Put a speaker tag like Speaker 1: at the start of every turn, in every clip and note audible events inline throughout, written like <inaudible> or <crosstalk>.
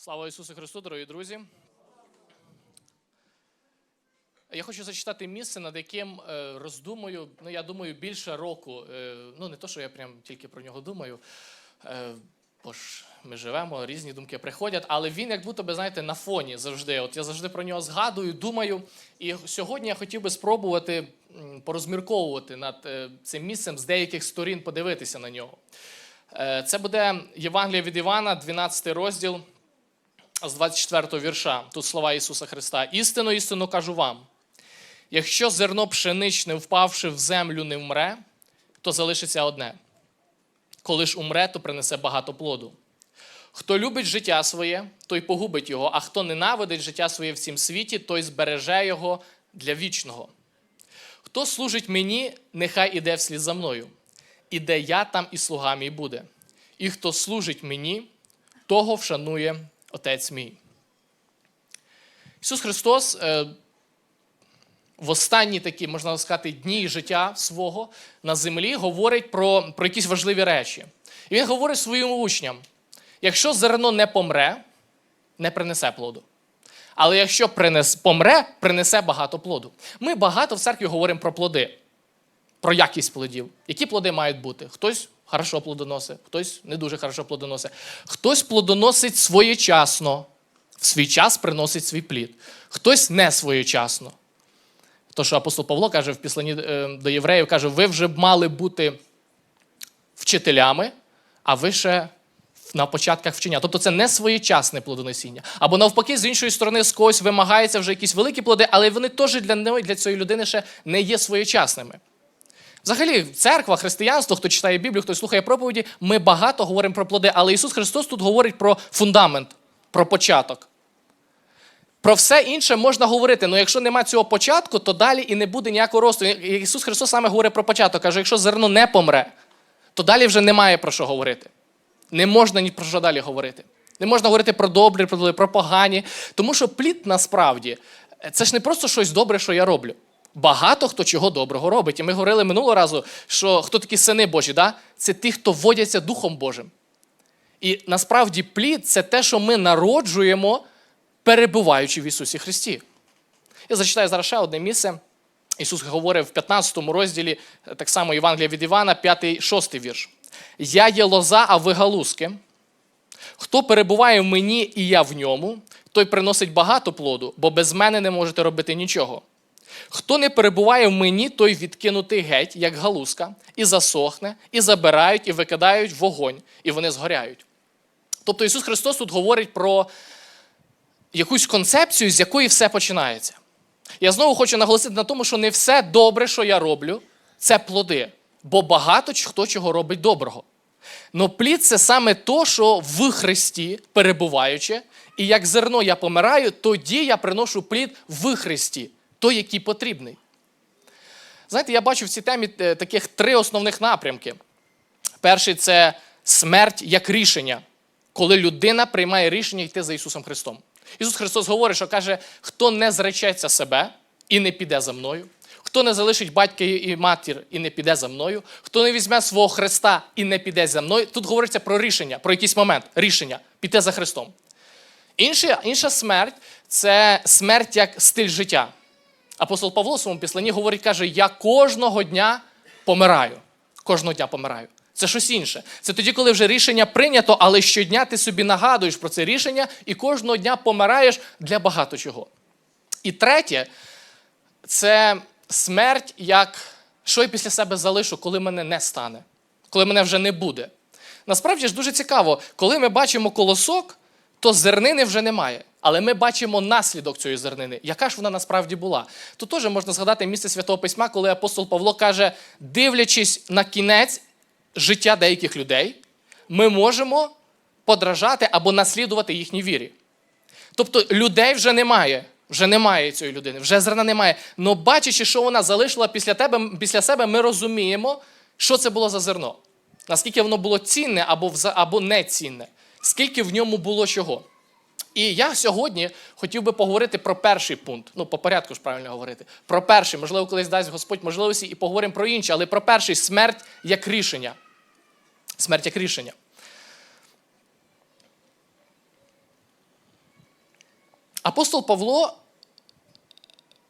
Speaker 1: Слава Ісусу Христу, дорогі друзі. Я хочу зачитати місце, над яким е, роздумую, ну я думаю, більше року. Е, ну, не то, що я прям тільки про нього думаю, е, бо ж ми живемо, різні думки приходять, але він, як будто би, знаєте, на фоні завжди. От я завжди про нього згадую, думаю. І сьогодні я хотів би спробувати порозмірковувати над цим місцем з деяких сторін, подивитися на нього. Це буде Євангелія від Івана, 12 розділ з 24 вірша. Тут слова Ісуса Христа. Істину, істину кажу вам. Якщо зерно пшеничне, впавши в землю, не вмре, то залишиться одне. Коли ж умре, то принесе багато плоду. Хто любить життя своє, той погубить його, а хто ненавидить життя своє в цім світі, той збереже його для вічного. Хто служить мені, нехай іде вслід за мною. І де я, там і слуга мій буде. І хто служить мені, того вшанує Отець мій. Ісус Христос е, в останні такі, можна сказати, дні життя свого на землі говорить про, про якісь важливі речі. І він говорить своїм учням: якщо зерно не помре, не принесе плоду. Але якщо принес, помре, принесе багато плоду. Ми багато в церкві говоримо про плоди, про якість плодів. Які плоди мають бути? Хтось хорошо плодоносить, хтось не дуже хорошо плодоносить. Хтось плодоносить своєчасно, в свій час приносить свій плід. Хтось не своєчасно. То, що апостол Павло каже в післанні е, до євреїв, каже, ви вже б мали бути вчителями, а ви ще на початках вчення. Тобто це не своєчасне плодоносіння. Або навпаки, з іншої сторони, з когось вимагається вже якісь великі плоди, але вони теж для для цієї людини ще не є своєчасними. Взагалі, церква, християнство, хто читає Біблію, хто слухає проповіді, ми багато говоримо про плоди, але Ісус Христос тут говорить про фундамент, про початок. Про все інше можна говорити, але якщо немає цього початку, то далі і не буде ніякого росту. Ісус Христос саме говорить про початок. Каже, якщо зерно не помре, то далі вже немає про що говорити. Не можна ні про що далі говорити. Не можна говорити про добрі, про погані. Тому що плід насправді це ж не просто щось добре, що я роблю. Багато хто чого доброго робить. І ми говорили минулого разу, що хто такі сини Божі, да? це ті, хто водяться Духом Божим. І насправді плід це те, що ми народжуємо, перебуваючи в Ісусі Христі. Я зачитаю зараз ще одне місце. Ісус говорив в 15 розділі, так само Євангелія від Івана, 5-6 вірш. Я є лоза, а ви галузки. Хто перебуває в мені і я в ньому, той приносить багато плоду, бо без мене не можете робити нічого. Хто не перебуває в мені, той відкинутий геть, як галузка, і засохне, і забирають, і викидають вогонь, і вони згоряють. Тобто Ісус Христос тут говорить про якусь концепцію, з якої все починається. Я знову хочу наголосити на тому, що не все добре, що я роблю, це плоди, бо багато хто чого робить доброго. Но плід це саме то, що в Христі перебуваючи, і як зерно я помираю, тоді я приношу плід в Христі, той, який потрібний. Знаєте, я бачу в цій темі е, таких три основних напрямки. Перший це смерть як рішення, коли людина приймає рішення йти за Ісусом Христом. Ісус Христос говорить, що каже, хто не зречеться себе і не піде за мною, хто не залишить батька і матір і не піде за мною, хто не візьме свого Христа і не піде за мною. Тут говориться про рішення, про якийсь момент рішення піти за Христом. Інша, інша смерть це смерть як стиль життя. Апостол Павло в своєму післанні говорить, каже: Я кожного дня помираю. Кожного дня помираю. Це щось інше. Це тоді, коли вже рішення прийнято, але щодня ти собі нагадуєш про це рішення і кожного дня помираєш для багато чого. І третє це смерть, як що я після себе залишу, коли мене не стане, коли мене вже не буде. Насправді ж дуже цікаво, коли ми бачимо колосок, то зернини вже немає. Але ми бачимо наслідок цієї зернини. Яка ж вона насправді була? Тут теж можна згадати місце Святого Письма, коли апостол Павло каже, дивлячись на кінець життя деяких людей, ми можемо подражати або наслідувати їхній вірі. Тобто людей вже немає. Вже немає цієї людини, вже зерна немає. Но бачачи, що вона залишила після тебе, після себе, ми розуміємо, що це було за зерно. Наскільки воно було цінне або, або не цінне, скільки в ньому було чого. І я сьогодні хотів би поговорити про перший пункт. Ну, по порядку ж правильно говорити. Про перший, можливо, колись дасть Господь можливості і поговоримо про інше, але про перший смерть як рішення. Смерть як рішення. апостол Павло,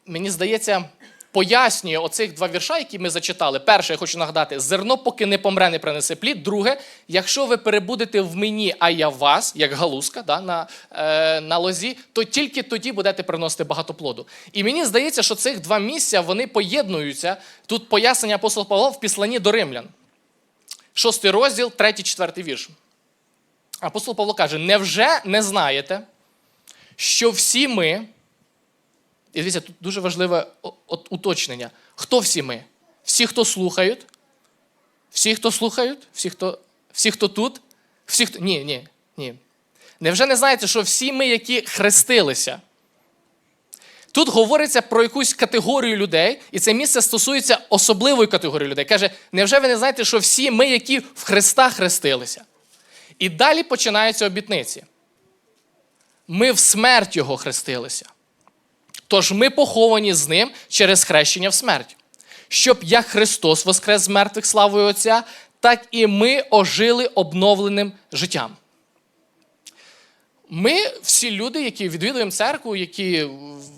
Speaker 1: мені здається, пояснює оцих два вірша, які ми зачитали. Перше, я хочу нагадати: зерно, поки не помре, не принесе плід. Друге, якщо ви перебудете в мені, а я вас, як галузка да, на, е, на лозі, то тільки тоді будете приносити багато плоду. І мені здається, що цих два місця вони поєднуються. Тут пояснення апостола Павла в післанні до римлян. Шостий розділ, третій, четвертий вірш. Апостол Павло каже: невже не знаєте, що всі ми. І дивіться, тут дуже важливе уточнення. Хто всі ми? Всі, хто слухають, всі, хто слухають, всі, хто, всі, хто тут, всі, хто. Ні, ні, ні. Невже не знаєте, що всі ми, які хрестилися? Тут говориться про якусь категорію людей, і це місце стосується особливої категорії людей. Каже, невже ви не знаєте, що всі ми, які в Христа хрестилися? І далі починаються обітниці. Ми в смерть Його хрестилися. Тож ми поховані з ним через хрещення в смерть. Щоб як Христос воскрес з мертвих славою Отця, так і ми ожили обновленим життям. Ми всі люди, які відвідуємо церкву, які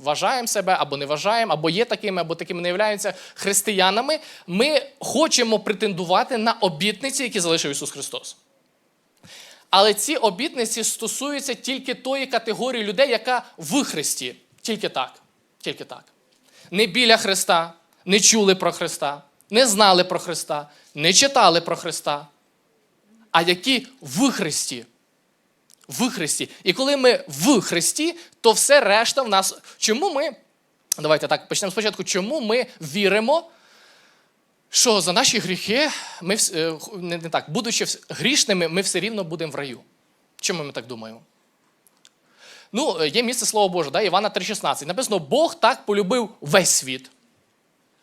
Speaker 1: вважаємо себе або не вважаємо, або є такими, або такими не являються християнами, ми хочемо претендувати на обітниці, які залишив Ісус Христос. Але ці обітниці стосуються тільки тої категорії людей, яка в Христі. Тільки так. Тільки так. Не біля Христа, не чули про Христа, не знали про Христа, не читали про Христа, а які в Христі. В Христі. І коли ми в Христі, то все решта в нас. Чому ми. Давайте так, почнемо спочатку. Чому ми віримо, що за наші гріхи, ми е, не так, будучи грішними, ми все рівно будемо в раю. Чому ми так думаємо? Ну, е, є місце Слова Боже, да, Івана 3,16. Написано, Бог так полюбив весь світ.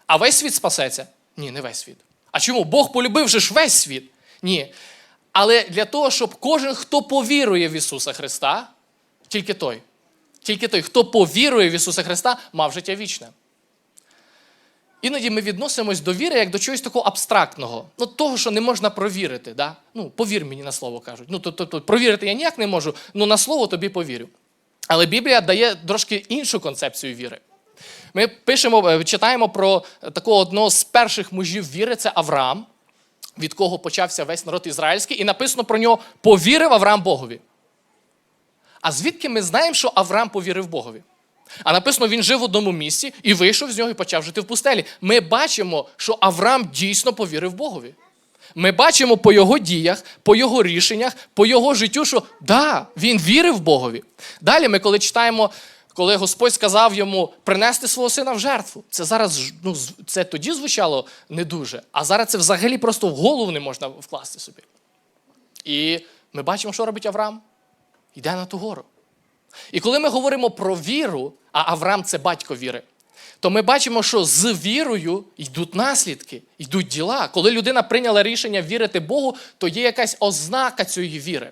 Speaker 1: А весь світ спасеться? Ні, не весь світ. А чому? Бог полюбив же ж весь світ? Ні. Але для того, щоб кожен, хто повірує в Ісуса Христа, тільки той, тільки той, хто повірує в Ісуса Христа, мав життя вічне. Іноді ми відносимось до віри як до чогось такого абстрактного, ну того, що не можна провірити. Да? Ну, повір мені на слово кажуть. Ну, тобто, провірити я ніяк не можу, ну на слово тобі повірю. Але Біблія дає трошки іншу концепцію віри. Ми пишемо, е, читаємо про такого одного з перших мужів віри, це Авраам, від кого почався весь народ ізраїльський, і написано про нього повірив Авраам Богові. А звідки ми знаємо, що Авраам повірив Богові? А написано, він жив в одному місці і вийшов з нього і почав жити в пустелі. Ми бачимо, що Авраам дійсно повірив Богові. Ми бачимо по його діях, по його рішеннях, по його життю, що да, він вірив Богові. Далі ми, коли читаємо, коли Господь сказав йому принести свого сина в жертву, це зараз ну, це тоді звучало не дуже, а зараз це взагалі просто в голову не можна вкласти собі. І ми бачимо, що робить Авраам. Йде на ту гору. І коли ми говоримо про віру, а Авраам це батько віри, то ми бачимо, що з вірою йдуть наслідки, йдуть діла. Коли людина прийняла рішення вірити Богу, то є якась ознака цієї віри.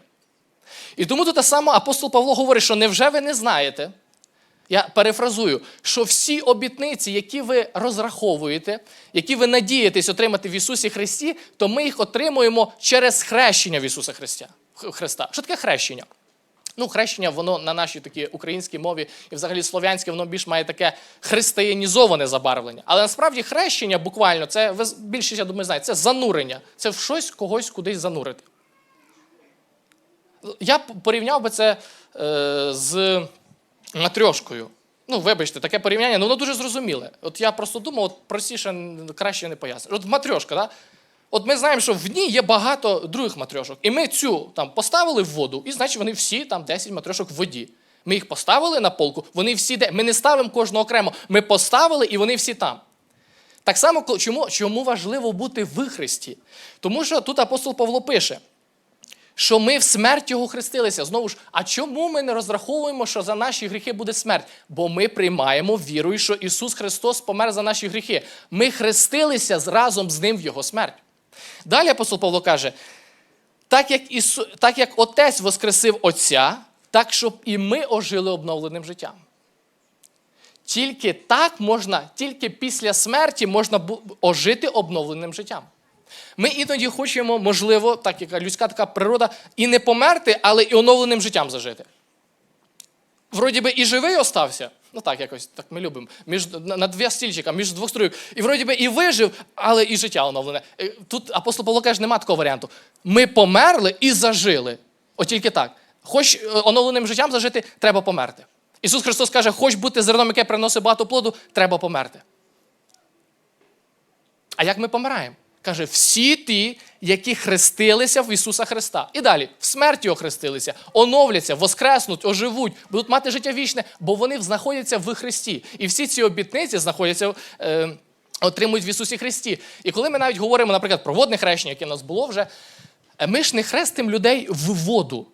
Speaker 1: І тому тут саме апостол Павло говорить, що невже ви не знаєте? Я перефразую, що всі обітниці, які ви розраховуєте, які ви надієтесь отримати в Ісусі Христі, то ми їх отримуємо через хрещення в Ісуса Христа. Христа. Що таке хрещення? Ну, хрещення, воно на нашій такій українській мові і взагалі слов'янське, воно більш має таке християнізоване забарвлення. Але насправді хрещення буквально, це ви більшість, я думаю, знаєте, це занурення. Це в щось когось кудись занурити. Я порівняв би це е, з матрьошкою. Ну, вибачте, таке порівняння, ну воно дуже зрозуміле. От я просто думав, от простіше краще не пояснити. От матрьошка, да? От ми знаємо, що в ній є багато других матрьошок. І ми цю там поставили в воду, і значить вони всі там 10 матрьошок в воді. Ми їх поставили на полку, вони всі де. Ми не ставимо кожного окремо. Ми поставили і вони всі там. Так само, чому, чому важливо бути в Христі? Тому що тут апостол Павло пише, що ми в смерть його хрестилися. Знову ж, а чому ми не розраховуємо, що за наші гріхи буде смерть? Бо ми приймаємо вірою, що Ісус Христос помер за наші гріхи. Ми хрестилися разом з Ним в Його смерть. Далі апостол Павло каже: так як, Ісу... так як Отець воскресив Отця, так щоб і ми ожили обновленим життям. Тільки так можна, тільки після смерті можна ожити обновленим життям. Ми іноді хочемо, можливо, так як людська така природа, і не померти, але і оновленим життям зажити. вроді би і живий остався. Ну так, якось так ми любимо. Між, на, на дві стільчика, між двох струйок. І вроді би і вижив, але і життя оновлене. Тут апостол Павло каже, нема такого варіанту. Ми померли і зажили. От тільки так. Хоч е, оновленим життям зажити, треба померти. Ісус Христос каже, хоч бути зерном, яке приносить багато плоду, треба померти. А як ми помираємо? Каже, всі ті, які хрестилися в Ісуса Христа. І далі, в смерті охрестилися, оновляться, воскреснуть, оживуть, будуть мати життя вічне, бо вони знаходяться в Христі. І всі ці обітниці знаходяться, е, отримують в Ісусі Христі. І коли ми навіть говоримо, наприклад, про водне хрещення, яке в нас було вже, е, ми ж не хрестимо людей в воду.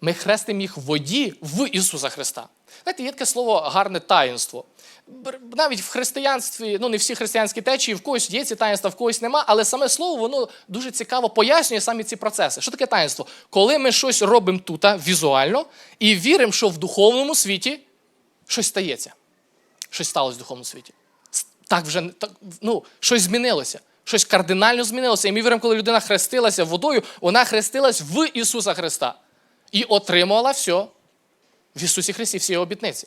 Speaker 1: Ми хрестимо їх в воді в Ісуса Христа. Знаєте, є таке слово гарне таїнство. Навіть в християнстві, ну не всі християнські течії, в когось є ці таїнства, в когось нема, але саме слово воно дуже цікаво пояснює самі ці процеси. Що таке таїнство? Коли ми щось робимо тут візуально і віримо, що в духовному світі щось стається. Щось сталося в духовному світі. Так вже так, ну, щось змінилося. Щось кардинально змінилося. І ми віримо, коли людина хрестилася водою, вона хрестилась в Ісуса Христа і отримувала все в Ісусі Христі, всі обітниці.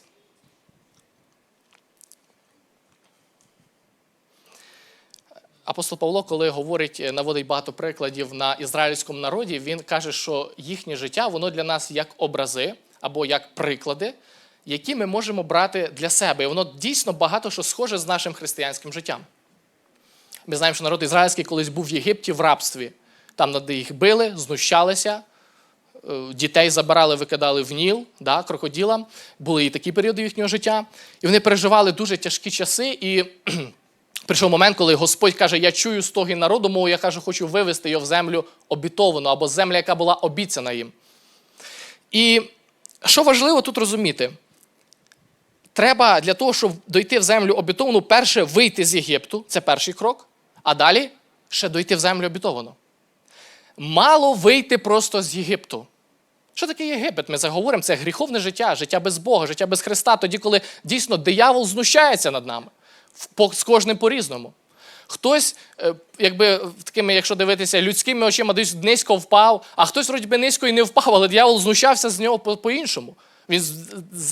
Speaker 1: Апостол Павло, коли говорить, е, наводить багато прикладів на ізраїльському народі, він каже, що їхнє життя воно для нас як образи або як приклади, які ми можемо брати для себе. І воно дійсно багато що схоже з нашим християнським життям. Ми знаємо, що народ ізраїльський колись був в Єгипті в рабстві. Там над їх били, знущалися, дітей забирали, викидали в Ніл, да, крокодилам. Були і такі періоди їхнього життя. І вони переживали дуже тяжкі часи. І <clears throat> прийшов момент, коли Господь каже: Я чую стоги народу, мов я кажу, хочу вивести його в землю обітовану, або землю, яка була обіцяна їм. І що важливо тут розуміти? Треба для того, щоб дойти в землю обітовану, перше вийти з Єгипту, це перший крок, а далі ще дойти в землю обітовану. Мало вийти просто з Єгипту. Що таке Єгипет? Ми заговоримо, це гріховне життя, життя без Бога, життя без Христа, тоді, коли дійсно диявол знущається над нами. З кожним по-різному. Хтось, е, якби такими, якщо дивитися, людськими очима десь низько впав, а хтось, вроді би, низько і не впав, але диявол знущався з нього по- по-іншому. Він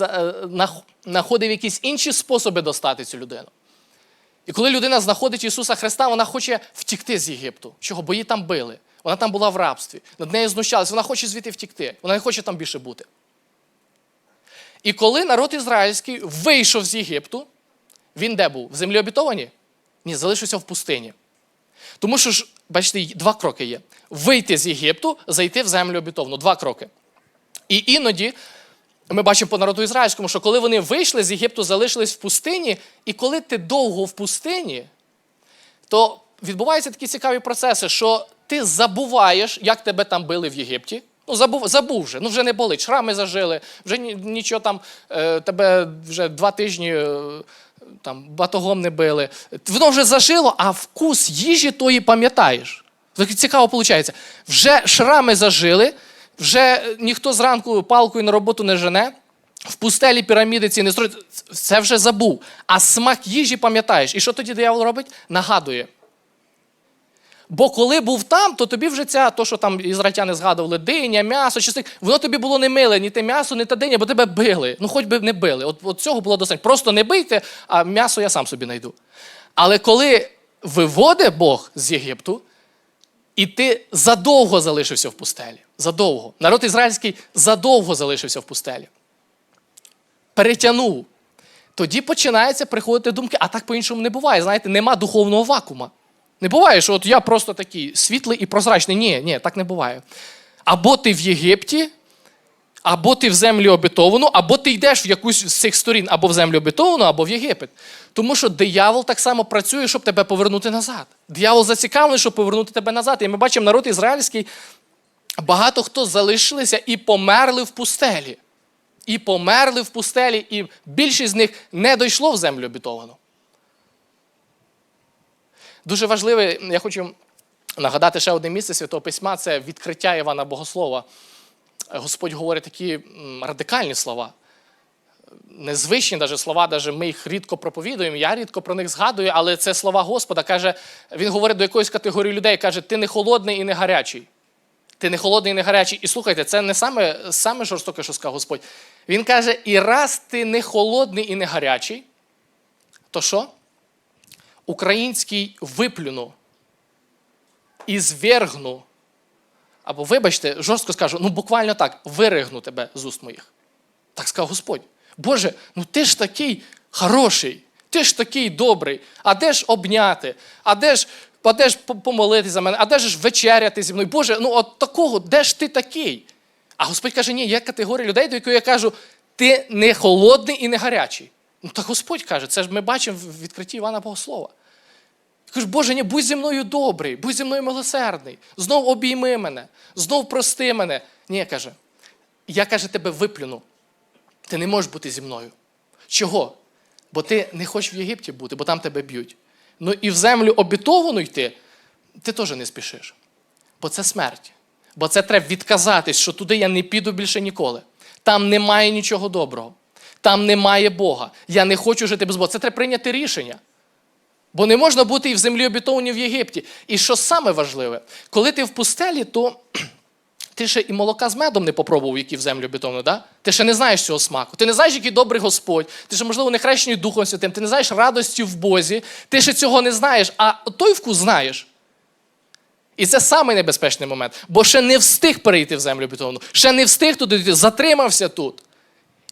Speaker 1: е, нах- знаходив якісь інші способи достати цю людину. І коли людина знаходить Ісуса Христа, вона хоче втікти з Єгипту. Чого? Бо її там били. Вона там була в рабстві. Над нею знущалися. Вона хоче звідти втікти. Вона не хоче там більше бути. І коли народ ізраїльський вийшов з Єгипту, він де був? В землі обітовані? Ні, залишився в пустині. Тому що ж, бачите, два кроки є: вийти з Єгипту, зайти в землю обітовану. Два кроки. І іноді ми бачимо по народу ізраїльському, що коли вони вийшли з Єгипту, залишились в пустині, і коли ти довго в пустині, то відбуваються такі цікаві процеси, що ти забуваєш, як тебе там били в Єгипті. Ну, забув, забув вже, ну вже не болить, шрами зажили, вже нічого там, е, тебе вже два тижні е, там, батогом не били. Воно вже зажило, а вкус їжі тої пам'ятаєш. Цікаво виходить. Вже шрами зажили, вже е, ніхто зранку палкою на роботу не жене, в пустелі піраміди ці не строять. Це вже забув. А смак їжі пам'ятаєш. І що тоді диявол робить? Нагадує. Бо коли був там, то тобі вже ця, то, що там ізраїльтяни згадували, диня, м'ясо, чесник, воно тобі було не миле, ні те м'ясо, ні та диня, бо тебе били. Ну, хоч би не били. От, от цього було достатньо. Просто не бийте, а м'ясо я сам собі знайду. Але коли виводить Бог з Єгипту, і ти задовго залишився в пустелі. Задовго. Народ ізраїльський задовго залишився в пустелі. Перетягнув. Тоді починається приходити думки, а так по-іншому не буває. Знаєте, нема духовного вакуума. Не буває, що от я просто такий світлий і прозрачний. Ні, ні, так не буває. Або ти в Єгипті, або ти в землю обітовану, або ти йдеш в якусь з цих сторін, або в землю обітовану, або в Єгипет. Тому що диявол так само працює, щоб тебе повернути назад. Диявол зацікавлений, щоб повернути тебе назад. І ми бачимо, народ ізраїльський, багато хто залишилися і померли в пустелі. І померли в пустелі, і більшість з них не дійшло в землю обітовану. Дуже важливе, я хочу нагадати ще одне місце Святого Письма це відкриття Івана Богослова. Господь говорить такі радикальні слова. Незвичні даже слова, даже ми їх рідко проповідуємо, я рідко про них згадую, але це слова Господа. Каже, Він говорить до якоїсь категорії людей, каже, ти не холодний і не гарячий. Ти не холодний і не гарячий. І слухайте, це не саме, саме жорстоке, що сказав Господь. Він каже: і раз ти не холодний і не гарячий, то що? Український виплюну і звергну. Або, вибачте, жорстко скажу, ну буквально так, виригну тебе з уст моїх. Так сказав Господь. Боже, ну ти ж такий хороший, ти ж такий добрий, а де ж обняти, а де ж, а де ж по- помолитись за мене, а де ж вечеряти зі мною? Боже, ну от такого, де ж ти такий? А Господь каже, ні, є категорія людей, до якої я кажу, ти не холодний і не гарячий. Ну так Господь каже, це ж ми бачимо в відкритті Івана Богослова. Кажу, Боже, ні, будь зі мною добрий, будь зі мною милосердний, знов обійми мене, знов прости мене. Ні, каже, я каже, тебе виплюну. Ти не можеш бути зі мною. Чого? Бо ти не хочеш в Єгипті бути, бо там тебе б'ють. Ну і в землю обітовану йти, ти теж не спішиш. Бо це смерть. Бо це треба відказатись, що туди я не піду більше ніколи. Там немає нічого доброго. Там немає Бога. Я не хочу жити без Бога. Це треба прийняти рішення. Бо не можна бути і в землі обітованій в Єгипті. І що саме важливе, коли ти в пустелі, то <clears throat> ти ще і молока з медом не попробував, які в землю обітовані, да? Ти ще не знаєш цього смаку. Ти не знаєш, який добрий Господь. Ти ще, можливо, не хрещений Духом Святим, ти не знаєш радості в Бозі. Ти ще цього не знаєш, а той вкус знаєш. І це самий момент, бо ще не встиг перейти в землю обітовану, ще не встиг туди затримався тут.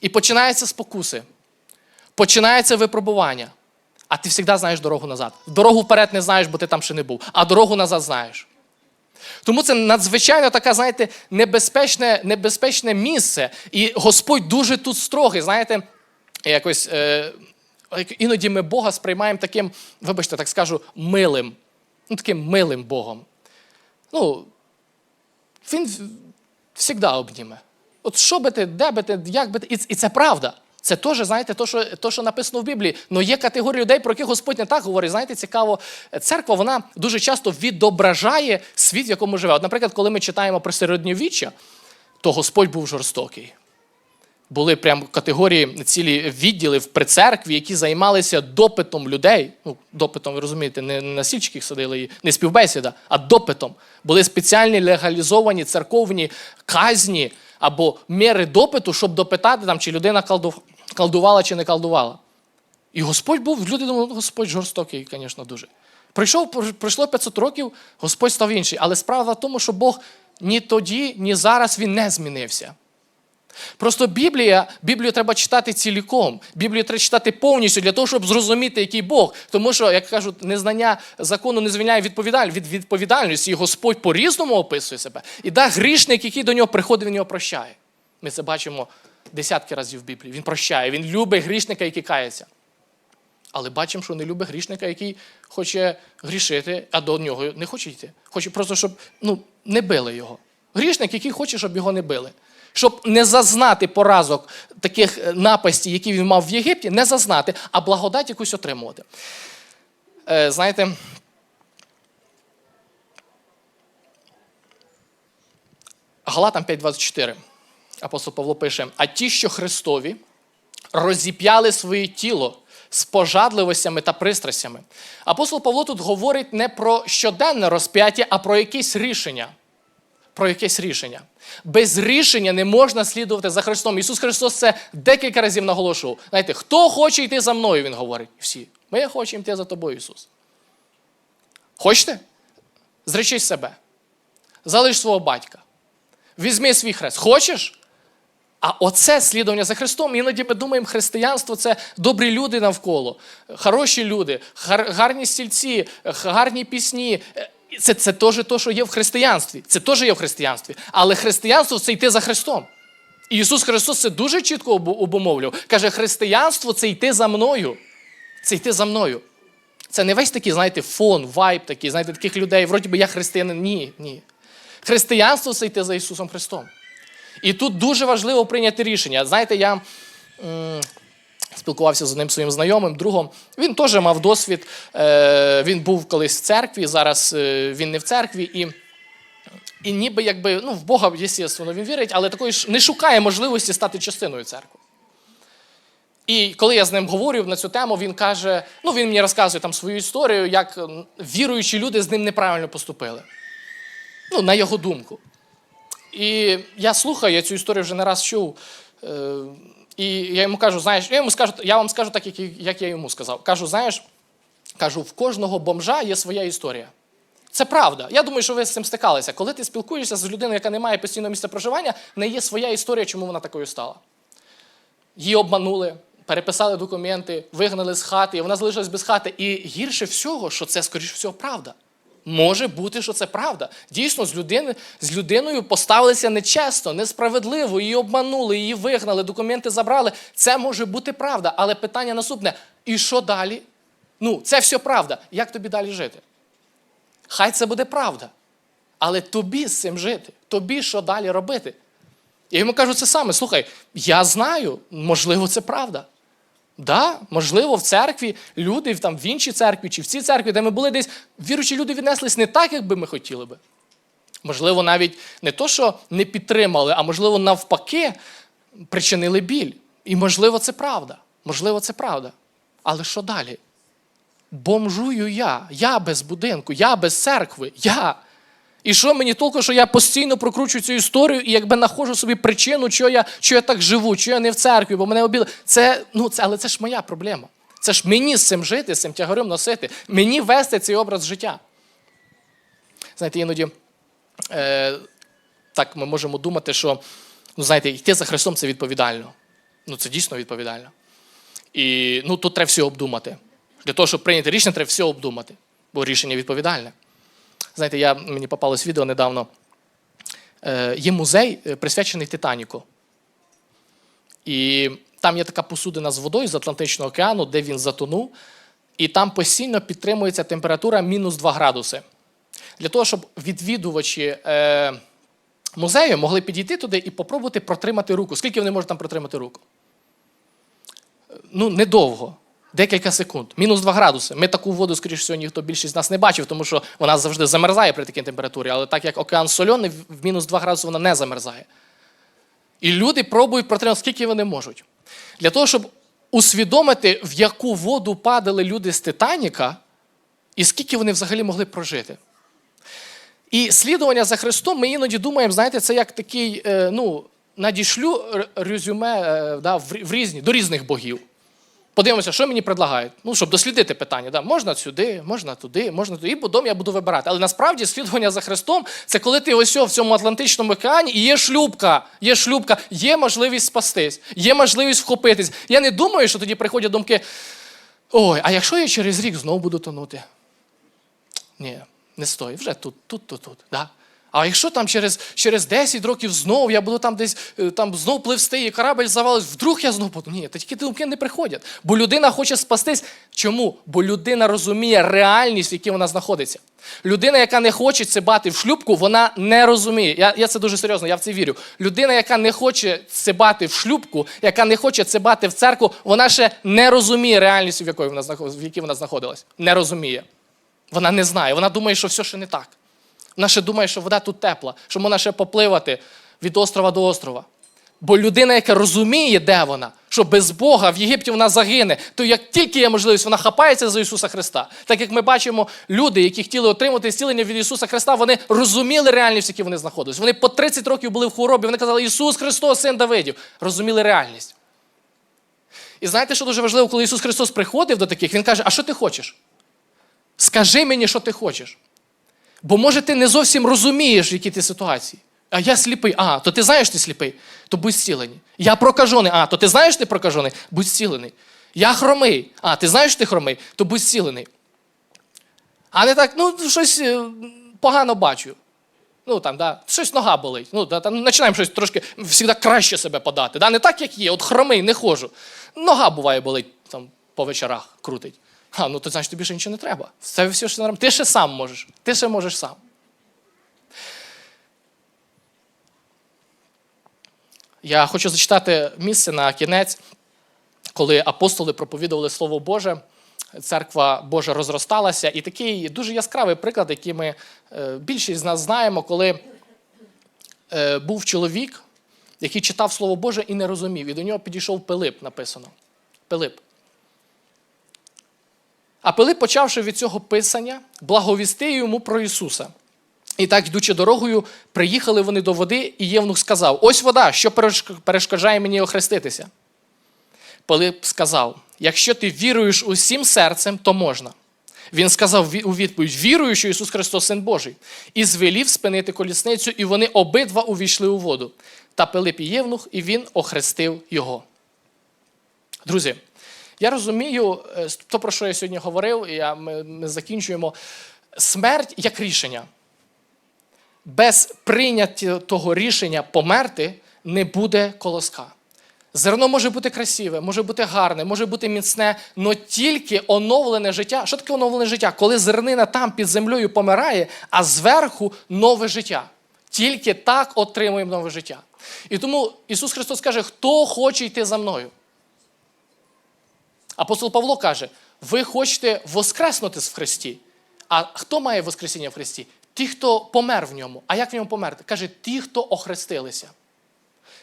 Speaker 1: І починаються спокуси, починається випробування. А ти завжди знаєш дорогу назад. Дорогу вперед не знаєш, бо ти там ще не був, а дорогу назад знаєш. Тому це надзвичайно таке, знаєте, небезпечне, небезпечне місце. І Господь дуже тут строгий. Знаєте, якось е, іноді ми Бога сприймаємо таким, вибачте, так скажу, милим. Ну, таким милим Богом. Ну, він завжди обніме. От що би ти, де би ти, як би ти. І, і це правда. Це теж, знаєте, то що, то, що написано в Біблії. Але є категорія людей, про яких Господь не так говорить. Знаєте, цікаво, церква вона дуже часто відображає світ, в якому живе. От, наприклад, коли ми читаємо про середньовіччя, то Господь був жорстокий. Були прям категорії, цілі відділи при церкві, які займалися допитом людей. Ну, допитом, ви розумієте, не на сільчиках садили, і не співбесіда, а допитом. Були спеціальні легалізовані церковні казні або міри допиту, щоб допитати, там, чи людина колдувала чи не колдувала. І Господь був, люди думали, «Ну, Господь жорстокий, звісно, дуже. Прийшов, пройшло 500 років, Господь став інший. Але справа в тому, що Бог ні тоді, ні зараз він не змінився. Просто Біблія, Біблію треба читати ціліком. Біблію треба читати повністю для того, щоб зрозуміти, який Бог. Тому що, як кажуть, незнання закону не звільняє від відповідальності, і Господь по-різному описує себе. І да, грішник, який до нього приходить, він його прощає. Ми це бачимо десятки разів в Біблії. Він прощає, він любить грішника, який кається. Але бачимо, що не любить грішника, який хоче грішити, а до нього не хоче йти. Хоче просто, щоб ну, не били його. Грішник, який хоче, щоб його не били. Щоб не зазнати поразок таких е, напастей, які він мав в Єгипті, не зазнати, а благодать якусь отримувати. Е, знаєте, Галатам 5.24. Апостол Павло пише: а ті, що Христові, розіп'яли своє тіло з пожадливостями та пристрастями. Апостол Павло тут говорить не про щоденне розп'яття, а про якесь рішення. Про якесь рішення. Без рішення не можна слідувати за Христом. Ісус Христос це декілька разів наголошував. Знаєте, хто хоче йти за мною, Він говорить. Всі. Ми хочемо йти за тобою, Ісус. Хочете? Зречись себе. Залиш свого батька. Візьми свій хрест. Хочеш? А оце слідування за Христом. Іноді ми думаємо, християнство це добрі люди навколо, хороші люди, гарні стільці, гарні пісні. Це, це теж те, що є в християнстві. Це теж є в християнстві. Але християнство це йти за Христом. І Ісус Христос це дуже чітко обу- обумовлював. Каже, християнство це йти за мною. Це йти за мною. Це не весь такий, знаєте, фон, вайб такий, знаєте, таких людей, вроді би я християнин. Ні, ні. Християнство це йти за Ісусом Христом. І тут дуже важливо прийняти рішення. Знаєте, я спілкувався з одним своїм знайомим, другом. Він теж мав досвід. Е, він був колись в церкві, зараз е, він не в церкві. І, і ніби якби, ну, в Бога, звісно, він вірить, але такої ж не шукає можливості стати частиною церкви. І коли я з ним говорю на цю тему, він каже: ну він мені розказує там свою історію, як віруючі люди з ним неправильно поступили. Ну, на його думку. І я слухаю, я цю історію вже не раз чув. Е, І я йому кажу, знаєш, я йому скажу, я вам скажу так, як, як я йому сказав. Кажу, знаєш, кажу, в кожного бомжа є своя історія. Це правда. Я думаю, що ви з цим стикалися. Коли ти спілкуєшся з людиною, яка не має постійного місця проживання, в неї є своя історія, чому вона такою стала. Її обманули, переписали документи, вигнали з хати, і вона залишилась без хати. І гірше всього, що це, скоріш всього, правда. Може бути, що це правда. Дійсно, з, людини, з людиною поставилися нечесно, несправедливо, її обманули, її вигнали, документи забрали. Це може бути правда. Але питання наступне: і що далі? Ну, це все правда. Як тобі далі жити? Хай це буде правда. Але тобі з цим жити, тобі що далі робити? Я йому кажу це саме: слухай, я знаю, можливо, це правда. Да, можливо, в церкві люди там в іншій церкві чи в цій церкві, де ми були десь, віруючі люди віднеслись не так, як би ми хотіли би. Можливо, навіть не то, що не підтримали, а можливо, навпаки, причинили біль. І можливо, це правда. Можливо, це правда. Але що далі? Бомжую я, я без будинку, я без церкви, я. І що мені толку, що я постійно прокручую цю історію і якби знаходжу собі причину, що я, що я так живу, що я не в церкві, бо мене обіли. Це, ну, це, але це ж моя проблема. Це ж мені з цим жити, з цим тягарем носити, мені вести цей образ життя. Знаєте, іноді е, так ми можемо думати, що ну, знаєте, йти за Христом це відповідально. Ну, це дійсно відповідально. І ну, тут треба все обдумати. Для того, щоб прийняти рішення, треба все обдумати, бо рішення відповідальне. Знаєте, я, мені попалось відео недавно. Е, є музей, е, присвячений Титаніку. І там є така посудина з водою з Атлантичного океану, де він затонув, і там постійно підтримується температура мінус 2 градуси. Для того, щоб відвідувачі е, музею могли підійти туди і попробувати протримати руку. Скільки вони можуть там протримати руку? Ну, недовго. Декілька секунд. Мінус 2 градуси. Ми таку воду, скоріш всього, ніхто більшість з нас не бачив, тому що вона завжди замерзає при такій температурі. Але так як океан сольоний, в мінус 2 градуси вона не замерзає. І люди пробують протримати, скільки вони можуть. Для того, щоб усвідомити, в яку воду падали люди з Титаніка, і скільки вони взагалі могли прожити. І слідування за Христом, ми іноді думаємо, знаєте, це як такий, е, ну, надішлю резюме е, да, в, різні, до різних богів. Подивимося, що мені предлагають. Ну, щоб дослідити питання. Да? Можна сюди, можна туди, можна туди. І потім я буду вибирати. Але насправді слідування за Христом це коли ти ось в цьому Атлантичному океані і є шлюбка, є шлюбка, є можливість спастись, є можливість вхопитись. Я не думаю, що тоді приходять думки: ой, а якщо я через рік знову буду тонути? Ні, не стой, вже тут, тут, тут, тут. Да? А якщо там через, через 10 років знову я буду там десь е, там знов пливсти, і корабль завалить, вдруг я знову буду. Ні, такі думки не приходять. Бо людина хоче спастись. Чому? Бо людина розуміє реальність, в якій вона знаходиться. Людина, яка не хоче цибати в шлюбку, вона не розуміє. Я, я це дуже серйозно, я в це вірю. Людина, яка не хоче цибати в шлюбку, яка не хоче цибати в церкву, вона ще не розуміє реальність, в якій вона, в якій вона знаходилась. Не розуміє. Вона не знає. Вона думає, що все ще не так. Вона ще думає, що вода тут тепла, що можна ще попливати від острова до острова. Бо людина, яка розуміє, де вона, що без Бога в Єгипті вона загине, то як тільки є можливість, вона хапається за Ісуса Христа. Так як ми бачимо, люди, які хотіли отримати зцілення від Ісуса Христа, вони розуміли реальність, в якій вони знаходились. Вони по 30 років були в хворобі, вони казали, Ісус Христос, син Давидів. Розуміли реальність. І знаєте, що дуже важливо, коли Ісус Христос приходив до таких, Він каже, а що ти хочеш? Скажи мені, що ти хочеш. Бо може ти не зовсім розумієш, в якій ти ситуації. А я сліпий. А, то ти знаєш, ти сліпий, то будь зцілений. Я прокажений. А, то ти знаєш, ти прокажений, будь зцілений. Я хромий. А, ти знаєш, ти хромий, то будь зцілений. А не так, ну, щось е, погано бачу. Ну, там, да, щось нога болить. Ну, да, там, починаємо щось трошки завжди краще себе подати. Да? Не так, як є, от хромий, не ходжу. Нога буває болить там, по вечорах крутить. А, ну то значить тобі ще нічого не треба. Це все що нормально. Ти ще сам можеш. Ти ще можеш сам. Я хочу зачитати місце на кінець, коли апостоли проповідували Слово Боже, церква Божа розросталася. І такий дуже яскравий приклад, який ми е, більшість з нас знаємо, коли е, був чоловік, який читав Слово Боже і не розумів. І до нього підійшов Пилип, написано. Пилип. А Пилип, почавши від цього писання, благовістив йому про Ісуса. І так, йдучи дорогою, приїхали вони до води, і Євнух сказав: Ось вода, що перешк- перешкоджає мені охреститися. Пилип сказав: Якщо ти віруєш усім серцем, то можна. Він сказав у відповідь: Вірую, що Ісус Христос Син Божий, і звелів спинити колісницю, і вони обидва увійшли у воду. Та Пилип і Євнух, і він охрестив його. Друзі, я розумію, е, то, про що я сьогодні говорив, і я, ми, ми закінчуємо. Смерть як рішення. Без прийняття того рішення померти не буде колоска. Зерно може бути красиве, може бути гарне, може бути міцне, але тільки оновлене життя. Що таке оновлене життя? Коли зернина там під землею помирає, а зверху нове життя. Тільки так отримуємо нове життя. І тому Ісус Христос каже, хто хоче йти за мною? Апостол Павло каже: ви хочете воскреснути в Христі. А хто має Воскресіння в Христі? Ті, хто помер в ньому. А як в ньому померти? Каже, ті, хто охрестилися.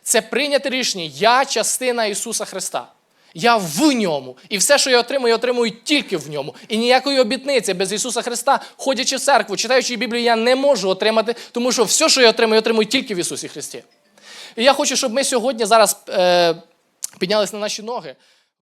Speaker 1: Це прийняте рішення. Я частина Ісуса Христа. Я в ньому. І все, що я отримую, я отримую тільки в ньому. І ніякої обітниці без Ісуса Христа, ходячи в церкву, читаючи Біблію, я не можу отримати, тому що все, що я отримую, я отримую тільки в Ісусі Христі. І я хочу, щоб ми сьогодні зараз е, піднялися на наші ноги.